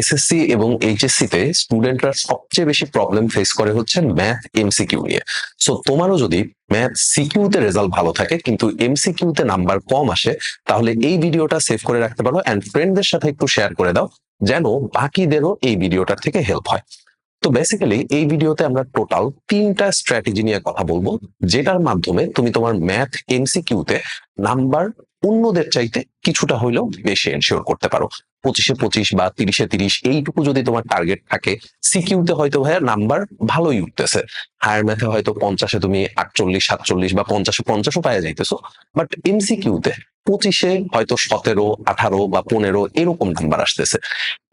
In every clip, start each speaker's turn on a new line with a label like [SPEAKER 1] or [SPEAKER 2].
[SPEAKER 1] SSC এবং HSC তে স্টুডেন্টরা সবচেয়ে বেশি প্রবলেম ফেস করে হচ্ছে ম্যাথ এমসিকিউ নিয়ে। সো তোমারও যদি ম্যাথ সিকিউ তে রেজাল্ট ভালো থাকে, কিন্তু এমসিকিউ তে নাম্বার কম আসে, তাহলে এই ভিডিওটা সেভ করে রাখতে পারো এন্ড ফ্রেন্ডদের সাথে একটু শেয়ার করে দাও, যেন বাকিদেরও এই ভিডিওটার থেকে হেল্প হয়। তো বেসিক্যালি এই ভিডিওতে আমরা টোটাল তিনটা স্ট্র্যাটেজি নিয়ে কথা বলব, যেটার মাধ্যমে তুমি তোমার ম্যাথ এমসিকিউতে নাম্বার অন্যদের চাইতে কিছুটা হইলেও বেশি এনশিওর করতে পারো। পঁচিশে পঁচিশ বা তিরিশে তিরিশ, এইটুকু যদি তোমার টার্গেট থাকে সিকিউতে হয়তো ভাইয়া নাম্বার ভালোই উঠতেছে। হায়ার ম্যাথে হয়তো পঞ্চাশে তুমি আটচল্লিশ, সাতচল্লিশ বা পঞ্চাশে পঞ্চাশও পাওয়া যাইতেছো। বাট এমসিকিউতে পঁচিশে হয়তো সতেরো, আঠারো বা পনেরো এরকম নাম্বার আসতেছে।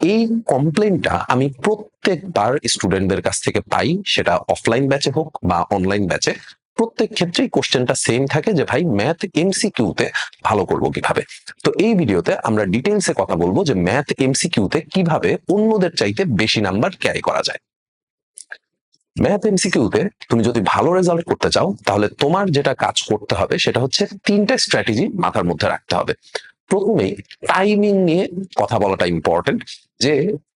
[SPEAKER 1] এই কমপ্লেনটা আমি প্রত্যেকবার স্টুডেন্টদের কাছ থেকে পাই, সেটা অফলাইন ব্যাচে হোক বা অনলাইন ব্যাচে প্রত্যেক ক্ষেত্রেই কোশ্চেনটা সেম থাকে যে, ভাই ম্যাথ এমসিকিউতে ভালো করব কীভাবে? তো এই ভিডিওতে আমরা ডিটেলসে কথা বলব যে ম্যাথ এমসিকিউতে কীভাবে অন্যদের চাইতে বেশি নাম্বার ক্যারি করা যায়। ম্যাথ এমসিকিউতে তুমি যদি ভালো রেজাল্ট করতে চাও, তাহলে তোমার যেটা কাজ করতে হবে, সেটা হচ্ছে তিনটা স্ট্র্যাটেজি মাথার মধ্যে রাখতে হবে। প্রথমেই টাইমিং নিয়ে কথা বলাটা ইম্পর্টেন্ট যে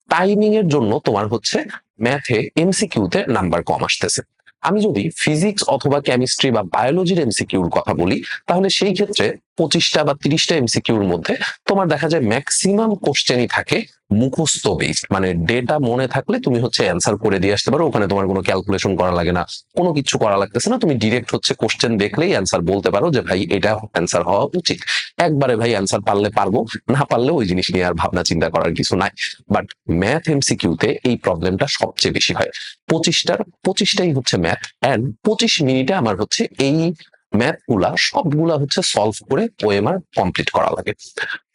[SPEAKER 1] টাইমিং এর জন্য তোমার হচ্ছে ম্যাথে এমসিকিউতে নাম্বার কম আসতেছে। আমি যদি ফিজিক্স অথবা কেমিস্ট্রি বা বায়োলজির এমসিকিউর কথা বলি, তাহলে সেই ক্ষেত্রে পঁচিশটা বা তিরিশটা এমসিকিউর মধ্যে তোমার দেখা যায় ম্যাক্সিমাম কোশ্চেনই থাকে মুখস্থ বেসড মানে ডেটা মনে থাকলে তুমি হচ্ছে অ্যান্সার করে দিয়ে আসতে পারো, ওখানে তোমার কোনো ক্যালকুলেশন করা লাগে না। কোনো কিছু করা লাগতেছে না, তুমি ডিরেক্ট হচ্ছে কোশ্চেন দেখলেই অ্যান্সার বলতে পারো যে, ভাই, এটা অ্যান্সার হওয়া উচিত। একবারে ভাই অ্যান্সার পারলে পারব, না পারলে ওই জিনিস নিয়ে আর ভাবনা চিন্তা করার কিছু নাই। বাট ম্যাথ এমসিকিউতে এই প্রবলেমটা সবচেয়ে বেশি হয়। পঁচিশটার, পঁচিশটাই হচ্ছে ম্যাথ অ্যান্ড পঁচিশ মিনিটে আমার হচ্ছে এই ম্যাথগুলা সবগুলা হচ্ছে সলভ করে ওএমআর কমপ্লিট করা লাগে।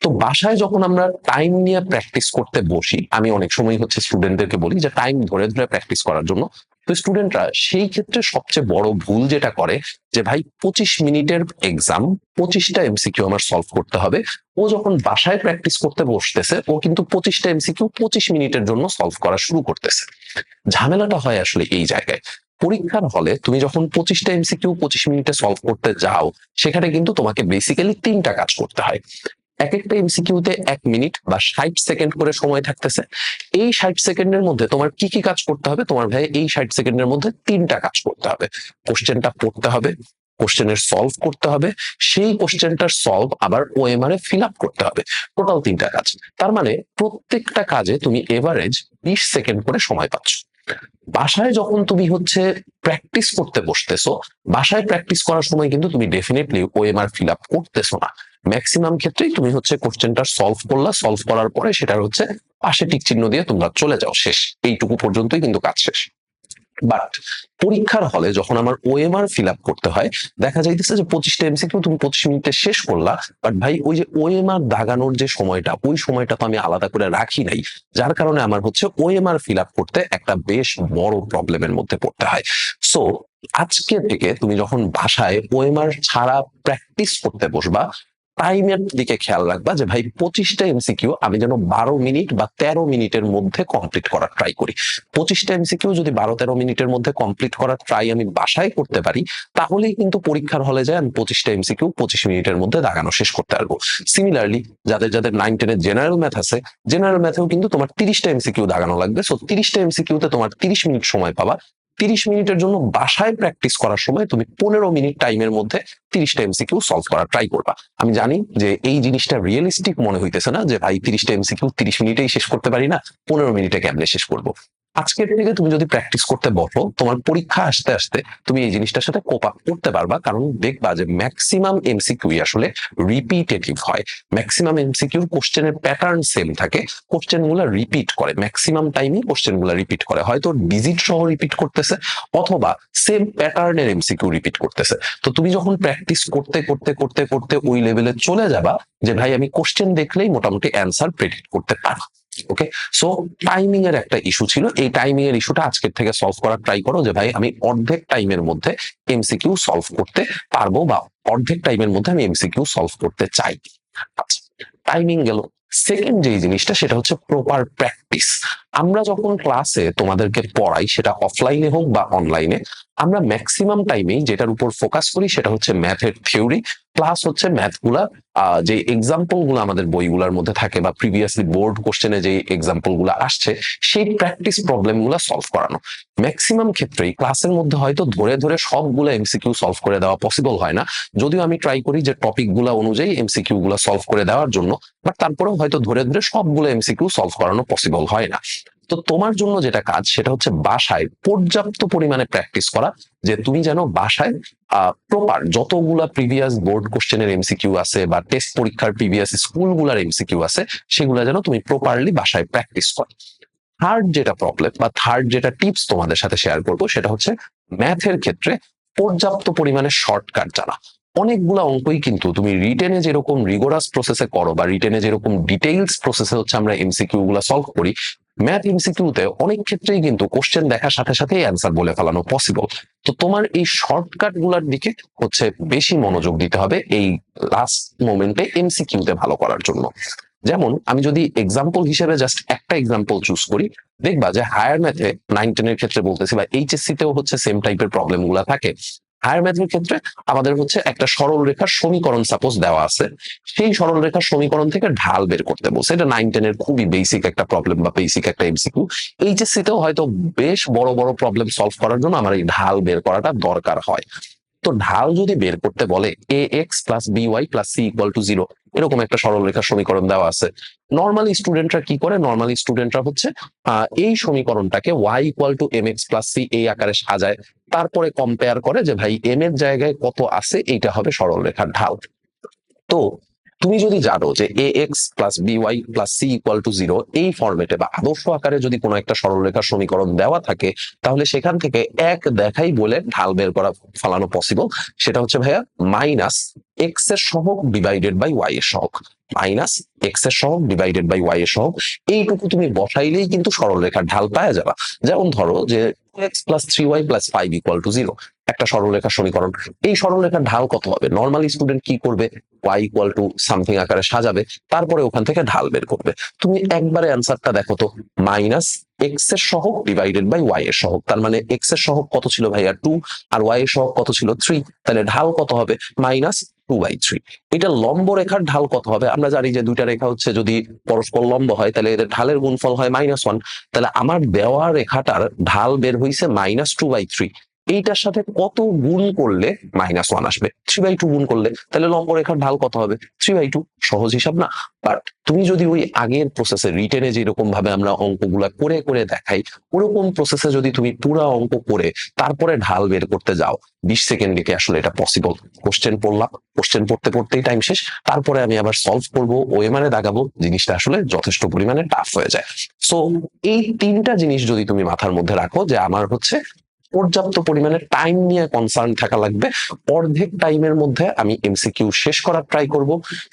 [SPEAKER 1] তো বাসায় যখন আমরা টাইম নিয়ে প্র্যাকটিস করতে বসি, আমি অনেক সময় হচ্ছে স্টুডেন্টদেরকে বলি যে টাইম ধরে ধরে প্র্যাকটিস করার জন্য। তো স্টুডেন্টরা সেই ক্ষেত্রে সবচেয়ে বড় ভুল যেটা করে যে, ভাই, পঁচিশ মিনিটের এক্সাম পঁচিশটা এমসিকিউ আমার সলভ করতে হবে। ও যখন বাসায় প্র্যাকটিস করতে বসতেছে, ও কিন্তু পঁচিশটা এমসিকিউ পঁচিশ মিনিটের জন্য সলভ করা শুরু করতেছে। ঝামেলাটা হয় আসলে এই জায়গায়। পরীক্ষার হলে তুমি যখন পঁচিশটা এমসিকিউ পঁচিশ মিনিটে সলভ করতে যাও, সেখানে কিন্তু তোমাকে বেসিক্যালি তিনটা কাজ করতে হয়। এক একটা এমসিকিউতে এক মিনিট বা ষাট সেকেন্ড করে সময় থাকতেছে। এই ষাট সেকেন্ডের মধ্যে তোমার কি কি কাজ করতে হবে? তোমার ভাই, এই ষাট সেকেন্ডের মধ্যে তিনটা কাজ করতে হবে। কোশ্চেনটা পড়তে হবে কোশ্চেনের সলভ করতে হবে, সেই কোশ্চেনটার সলভ আবার ওএমআর এ ফিল আপ করতে হবে। টোটাল তিনটা কাজ। তার মানে প্রত্যেকটা কাজে তুমি এভারেজ বিশ সেকেন্ড করে সময় পাচ্ছ। বাসায় যখন তুমি হচ্ছে প্র্যাকটিস করতে বসতেছো, বাসায় প্র্যাকটিস করার সময় কিন্তু তুমি ডেফিনেটলি ওএমআর ফিল আপ করতেছো না। ম্যাক্সিমাম ক্ষেত্রেই তুমি হচ্ছে কোশ্চেনটা সলভ করলা সলভ করার পরে সেটার হচ্ছে পাশে টিক চিহ্ন দিয়ে তোমরা চলে যাও শেষ। এইটুকু পর্যন্তই কিন্তু কাজ শেষ। বাট পরীক্ষার হলে যখন আমার ওএমআর ফিল আপ করতে হয়, দেখা যাইতেছে যে পঁচিশটা এমসিকিউ তুমি পঁচিশ মিনিটে শেষ করলা। বাট ভাই, ওই যে ওএমআর দাগানোর যে সময়টা, ওই সময়টা তো আমি আলাদা করে রাখি নাই। যার কারণে আমার হচ্ছে ওএমআর ফিল আপ করতে একটা বেশ বড় প্রবলেমের মধ্যে পড়তে হয়। সো আজকে থেকে তুমি যখন বাসায় ওএমআর ছাড়া প্র্যাকটিস করতে বসবা টাইমের দিকে খেয়াল রাখবা যে ভাই পঁচিশটা এমসিকিউ আমি যেন বারো মিনিট বা তেরো মিনিটের মধ্যে কমপ্লিট করার ট্রাই করি। পঁচিশটা এমসিকিউ যদি বারো তেরো মিনিটের মধ্যে কমপ্লিট করার ট্রাই আমি বাসায় করতে পারি, তাহলেই কিন্তু পরীক্ষার হলে যায় আমি পঁচিশটা এমসিকিউ পঁচিশ মিনিটের মধ্যে দাগানো শেষ করতে পারব। সিমিলারলি যাদের যাদের নাইন টেনের জেনারেল ম্যাথ আছে জেনারেল ম্যাথেও কিন্তু তোমার তিরিশটা এমসিকিউ দাগানো লাগবে। সো তিরিশটা এমসিকিউতে তোমার তিরিশ মিনিট সময় পাবা। তিরিশ মিনিটের জন্য বাসায় প্র্যাকটিস করার সময় তুমি পনেরো মিনিট টাইমের মধ্যে তিরিশটা এমসিকিউ সলভ করার ট্রাই করবা। আমি জানি যে এই জিনিসটা রিয়েলিস্টিক মনে হইতেছে না যে, ভাই, তিরিশটা এমসিকিউ তিরিশ মিনিটেই শেষ করতে পারি না, পনেরো মিনিটে কেমনে শেষ করব? আজকের থেকে তুমি যদি প্র্যাকটিস করতে বসো, তোমার পরীক্ষা আসতে আসতে তুমি এই জিনিসটার সাথে কোপ আপ করতে পারবা, কারণ দেখবা যে ম্যাক্সিমাম এমসিকিউ আসলে রিপিটেটিভ হয়। ম্যাক্সিমাম এমসিকিউর কোশ্চেনের প্যাটার্ন সেম থাকে। কোশ্চেনগুলো রিপিট করে। ম্যাক্সিমাম টাইমে কোশ্চেনগুলো রিপিট করে। হয়তো ডিজিট সহ রিপিট করতেছে, অথবা সেম প্যাটার্নের এমসিকিউ রিপিট করতেছে। তো তুমি যখন প্র্যাকটিস করতে করতে করতে করতে ওই লেভেলে চলে যাবা যে ভাই, আমি কোশ্চেন দেখলেই মোটামুটি অ্যান্সার প্রেডিক্ট করতে পারি। ওকে সো টাইমিং এর একটা ইস্যু ছিল। এই টাইমিং এর ইস্যুটা আজকের থেকে সলভ করার ট্রাই করো যে, ভাই, আমি অর্ধেক টাইমের মধ্যে এমসিকিউ সলভ করতে পারব বা অর্ধেক টাইমের মধ্যে আমি এমসিকিউ সলভ করতে চাই। আচ্ছা টাইমিং গেল। সেকেন্ড যে জিনিসটা, সেটা হচ্ছে প্রপার প্র্যাকটিস আমরা যখন ক্লাসে তোমাদেরকে পড়াই, সেটা অফলাইনে হোক বা অনলাইনে আমরা ম্যাক্সিমাম টাইমেই যেটার উপর ফোকাস করি, সেটা হচ্ছে ম্যাথের থিওরি প্লাস হচ্ছে ম্যাথগুলা যে এক্সাম্পলগুলো আমাদের বইগুলোর মধ্যে থাকে বা প্রিভিয়াসলি বোর্ড কোশ্চেনে যে এক্সাম্পলগুলো আসছে, সেই প্র্যাকটিস প্রবলেমগুলা সলভ করানো। ম্যাক্সিমাম ক্ষেত্রেই ক্লাসের মধ্যে হয়তো ধরে ধরে সবগুলো এমসিকিউ সলভ করে দেওয়া পসিবল হয় না। যদিও আমি ট্রাই করি যে টপিকগুলা অনুযায়ী এমসিকিউ গুলা সলভ করে দেওয়ার জন্য বাট তারপরেও হয়তো ধরে ধরে সবগুলো এমসিকিউ সলভ করানো পসিবল হয় না। তো তোমার জন্য যেটা কাজ, সেটা হচ্ছে বাসায় পর্যাপ্ত পরিমাণে প্র্যাকটিস করা, যে তুমি যেন বাসায় প্রপার যতগুলা প্রিভিয়াস বোর্ড কোশ্চেনের এমসিকিউ আছে বা টেস্ট পরীক্ষার প্রিভিয়াস স্কুলগুলার এমসিকিউ আছে, সেগুলা যেন তুমি প্রপারলি বাসায় প্র্যাকটিস করো। থার্ড যেটা প্রবলেম বা থার্ড যেটা টিপস তোমাদের সাথে শেয়ার করব, সেটা হচ্ছে ম্যাথের ক্ষেত্রে পর্যাপ্ত পরিমাণে শর্টকাট জানা। অনেকগুলা অঙ্কই কিন্তু তুমি রিটেনে যেরকম রিগোরাস প্রসেসে করো বা রিটেনে যেরকম ডিটেইলস প্রসেসে হচ্ছে আমরা এমসিকিউ গুলা সলভ করি ম্যাথ এমসিকিউতে অনেক ক্ষেত্রেই কিন্তু কোশ্চেন দেখার সাথে সাথেই অ্যান্সার বলে ফেলানো পসিবল তো তোমার এই শর্টকাটগুলার দিকে হচ্ছে বেশি মনোযোগ দিতে হবে এই লাস্ট মোমেন্টে এমসিকিউতে ভালো করার জন্য। যেমন আমি যদি এক্সাম্পল হিসেবে জাস্ট একটা এক্সাম্পল চুজ করি, দেখবা যে হায়ার ম্যাথে নাইন টেনের ক্ষেত্রে বলতেছি বা এইচএসসি তেও হচ্ছে সেম টাইপের প্রবলেমগুলা থাকে। হায়ার ম্যাথের ক্ষেত্রে আমাদের হচ্ছে একটা সরল রেখার সমীকরণ সাপোজ দেওয়া আছে। সেই সরল রেখার সমীকরণ থেকে ঢাল বের করতে বলছে। এটা নাইন টেনের খুবই বেসিক একটা প্রবলেম বা বেসিক একটা এমসিকিউ এইচএসসি তেও হয়তো বেশ বড় বড় প্রবলেম সলভ করার জন্য আমার এই ঢাল বের করাটা দরকার হয়। তো ঢাল যদি বের করতে বলে a x plus b y plus c equal to zero এরকম একটা সরল রেখার সমীকরণ দেওয়া আছে। নর্মালি স্টুডেন্টরা কি করে? নর্মালি স্টুডেন্টরা হচ্ছে এই সমীকরণটাকে y equal to m x plus c এই আকারে সাজায়। তারপরে কম্পেয়ার করে যে, ভাই এম এর জায়গায় কত আছে? এইটা হবে সরল রেখার ঢাল। তো তুমি যদি জানো যে a x plus b y plus c equal to zero এই ফরম্যাটে বা আদর্শ আকারে যদি কোনো একটা সরলরেখার সমীকরণ দেওয়া থাকে, তাহলে সেখান থেকে এক দেখাই বলে ঢাল বের করা ফালানো পসিবল সেটা হচ্ছে, ভাইয়া মাইনাস এক্সের সহগ ডিভাইডেড বাই ওয়াই এর সহগ মাইনাস এক্সের সহগ ডিভাইডেড বাই ওয়াই এর সহগ, এইটুকু তুমি বসাইলেই কিন্তু সরলরেখার ঢাল পাওয়া যাবে। যেমন ধরো যে x plus three y plus five equal to zero একটা সরলরেখার সমীকরণ। এই সরলরেখার ঢাল কত হবে? নর্মালি স্টুডেন্ট কি করবে? ওয়াই ইকুয়াল টু সামথিং আকারে সাজাবে, তারপরে ওখান থেকে ঢাল বের করবে। তুমি একবারে অ্যান্সারটা দেখো তো মাইনাস এক্সের সহগ ডিভাইডেড বাই ওয়াই এর সহগ, তার মানে এক্সের সহগ কত ছিল ভাইয়া? টু আর ওয়াই এর সহগ কত ছিল? থ্রি তাহলে ঢাল কত হবে? মাইনাস টু বাই থ্রি এটা লম্ব রেখার ঢাল কত হবে? আমরা জানি যে দুইটা রেখা হচ্ছে যদি পরস্পর লম্ব হয়, তাহলে এদের ঢালের গুণফল হয় মাইনাস ওয়ান তাহলে আমার দেওয়া রেখাটার ঢাল বের হয়েছে মাইনাস টু বাই থ্রি এইটার সাথে কত গুণ করলে মাইনাস ওয়ান আসবে? থ্রি বাই টু গুণ করলে তাহলে লম্ব রেখার ঢাল কত হবে? থ্রি বাই টু সহজ হিসাব না? বাট তুমি যদি ওই আগের প্রসেসে রিটেনে যেরকম ভাবে আমরা অঙ্কগুলা করে করে দেখাই, ওরকম প্রসেসে যদি তুমি পুরো অঙ্ক করে তারপরে ঢাল বের করতে যাও, বিশ সেকেন্ডে কি আসলে এটা পসিবল কোশ্চেন পড়লাম কোশ্চেন পড়তে পড়তেই টাইম শেষ, তারপরে আমি আবার সলভ করব ওএমআরে দাগাবো, জিনিসটা আসলে যথেষ্ট পরিমাণে টাফ হয়ে যায়। সো এই তিনটা জিনিস যদি তুমি মাথার মধ্যে রাখো যে আমার হচ্ছে পর্যাপ্ত পরিমাণে টাইম নিয়ে কনসার্ন থাকা লাগবে। অর্ধেক টাইমের মধ্যে আমি এমসিকিউ শেষ করার ট্রাই করব।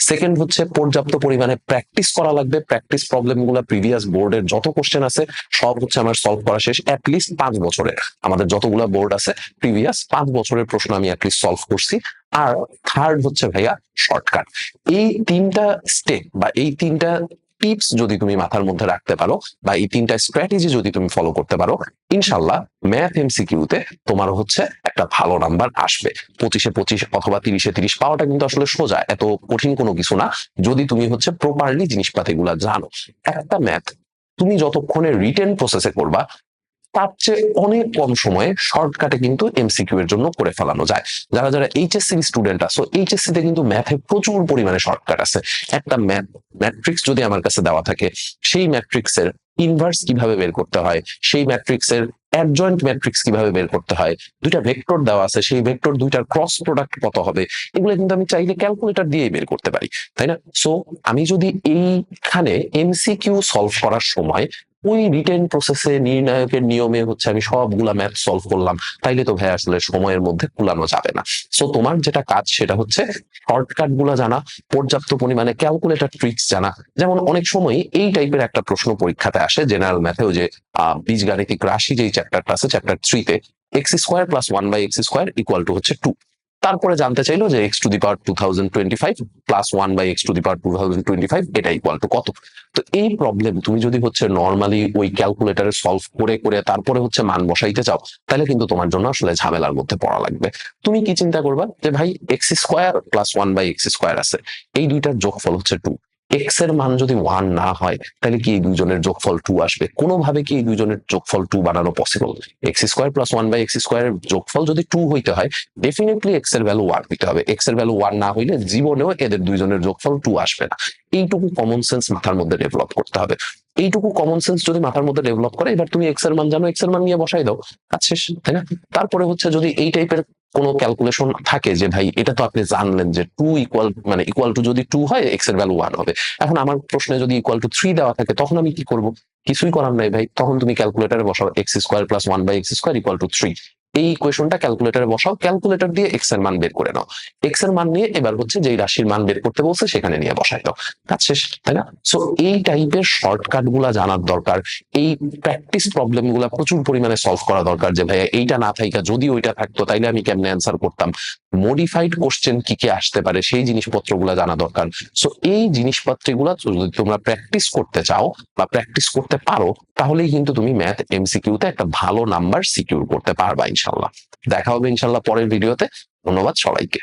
[SPEAKER 1] সেকেন্ড হচ্ছে পর্যাপ্ত পরিমাণে প্র্যাকটিস করা লাগবে। প্র্যাকটিস প্রবলেমগুলা প্রিভিয়াস বোর্ডের যত কোশ্চেন আছে, সব হচ্ছে আমার সলভ করা শেষ অ্যাটলিস্ট পাঁচ বছরের। আমাদের যতগুলা বোর্ড আছে প্রিভিয়াস পাঁচ বছরের প্রশ্ন আমি অ্যাটলিস্ট সলভ করছি। আর থার্ড হচ্ছে ভাইয়া শর্টকাট এই তিনটা স্টেপ বা এই তিনটা টিপস যদি তুমি মাথার মধ্যে রাখতে পারো বা এই তিনটা স্ট্র্যাটেজি যদি তুমি ফলো করতে পারো ইনশাল্লাহ ম্যাথ এমসিকিউতে তোমার হচ্ছে একটা ভালো নাম্বার আসবে। পঁচিশে পঁচিশ অথবা তিরিশে তিরিশ পাওয়াটা কিন্তু আসলে সোজা, এত কঠিন কোনো কিছু না। যদি তুমি হচ্ছে প্রপারলি জিনিসপাতিগুলা জানো, একটা ম্যাথ তুমি যতক্ষণে রিটেন প্রসেসে করবা তার চেয়ে অনেক কম সময়ে শর্টকাটে কিন্তু এমসিকিউ এর জন্য করে ফেলানো যায়। যারা যারা এইচএসসি স্টুডেন্ট আছো এইচএসসি তে কিন্তু ম্যাথে প্রচুর পরিমাণে শর্টকাট আছে। একটা ম্যাথ ম্যাট্রিক্স যদি আমার কাছে দেওয়া থাকে, সেই ম্যাট্রিক্সের ইনভার্স কীভাবে বের করতে হয়, সেই ম্যাট্রিক্সের অ্যাডজয়েন্ট ম্যাট্রিক্স কীভাবে বের করতে হয়, দুইটা ভেক্টর দেওয়া আছে, সেই ভেক্টর দুইটার ক্রস প্রোডাক্ট কত হবে, এগুলো কিন্তু আমি চাইলে ক্যালকুলেটর দিয়েই বের করতে পারি, তাই না? সো আমি যদি এইখানে এমসিকিউ সলভ করার সময় ওই রিটেন প্রসেসে নির্ণায়কের নিয়মে হচ্ছে আমি সবগুলা ম্যাথ সলভ করলাম। তাইলে তো ভাই আসলে সময়ের মধ্যে কুলানো যাবে না। সো তোমার যেটা কাজ সেটা হচ্ছে শর্টকাটগুলা জানা পর্যাপ্ত পরিমাণে ক্যালকুলেটর ট্রিক্স জানা। যেমন অনেক সময় এই টাইপের একটা প্রশ্ন পরীক্ষাতে আসে জেনারেল ম্যাথেও যে আহ, বীজগাণিতিক রাশি যেই চ্যাপ্টারটা আছে চ্যাপ্টার থ্রিতে x square plus one by x square equal to হচ্ছে টু তারপরে জানতে চাইলো যে x to the power two thousand twenty five plus one by x to the power two thousand twenty five এটা ইকুয়াল টু কত? তো এই problem তুমি যদি হচ্ছে নর্মালি ওই ক্যালকুলেটারে সলভ করে করে তারপরে হচ্ছে মান বসাইতে চাও, তাহলে কিন্তু তোমার জন্য আসলে ঝামেলার মধ্যে পড়া লাগবে। তুমি কি চিন্তা করবা? যে ভাই x square plus one by x square আছে, এই দুইটার যোগফল হচ্ছে টু এক্সের মান যদি ওয়ান না হয়, তাহলে কি এই দুজনের যোগফল টু আসবে? কোনোভাবে কি এই দুজনের যোগফল টু বানানো possible x square plus one by x স্কোয়ারের যোগফল যদি টু হইতে হয় ডেফিনেটলি এক্সের ভ্যালু ওয়ান হইতে হবে। এক্সের ভ্যালু ওয়ান না হইলে জীবনেও এদের দুইজনের যোগফল টু আসবে না। এইটুকু কমন সেন্স মাথার মধ্যে ডেভেলপ করতে হবে। এইটুকু কমন সেন্স যদি মাথার মধ্যে ডেভেলপ করে, এবার তুমি এক্সের মান জানো এক্সের মান নিয়ে বসাই দাও। শেষ, তাই না? তারপরে হচ্ছে যদি এই টাইপের কোনো ক্যালকুলেশন থাকে যে, ভাই, এটা তো আপনি জানলেন যে টু ইকুয়াল মানে ইকুয়াল টু যদি টু হয় এক্সের ভ্যালু ওয়ান হবে। এখন আমার প্রশ্নে যদি ইকুয়াল টু থ্রি দেওয়া থাকে, তখন আমি কি করব? কিছুই করার নাই, ভাই। তখন তুমি ক্যালকুলেটারে বসাও x square plus one by x square equal to three এই ইকুয়েশনটা ক্যালকুলেটারে বসাও ক্যালকুলেটর দিয়ে এক্সের মান বের করে নাও। এক্সের মান নিয়ে এবার হচ্ছে যে রাশির মান বের করতে বলছে সেখানে নিয়ে বসাই দাও কাজ শেষ, তাই না? সো এই টাইপের শর্টকাটগুলা জানার দরকার, এই প্র্যাকটিস প্রবলেমগুলা প্রচুর পরিমাণে সলভ করা দরকার যে ভাই এইটা না থাইকা যদি ওইটা থাকতো, তাইলে আমি কেমনে অ্যান্সার করতাম? মডিফাইড কোশ্চেন কি কি আসতে পারে সেই জিনিসপত্র জিনিসপত্রগুলো জানা দরকার। সো এই জিনিসপত্রগুলো যদি তোমরা প্র্যাকটিস করতে চাও বা প্র্যাকটিস করতে পারো, তাহলেই কিন্তু তুমি ম্যাথ এমসিকিউতে একটা ভালো নাম্বার সিকিউর করতে পারবা ইনশাল্লাহ। দেখা হবে ইনশাল্লাহ পরের ভিডিওতে ধন্যবাদ সবাইকে।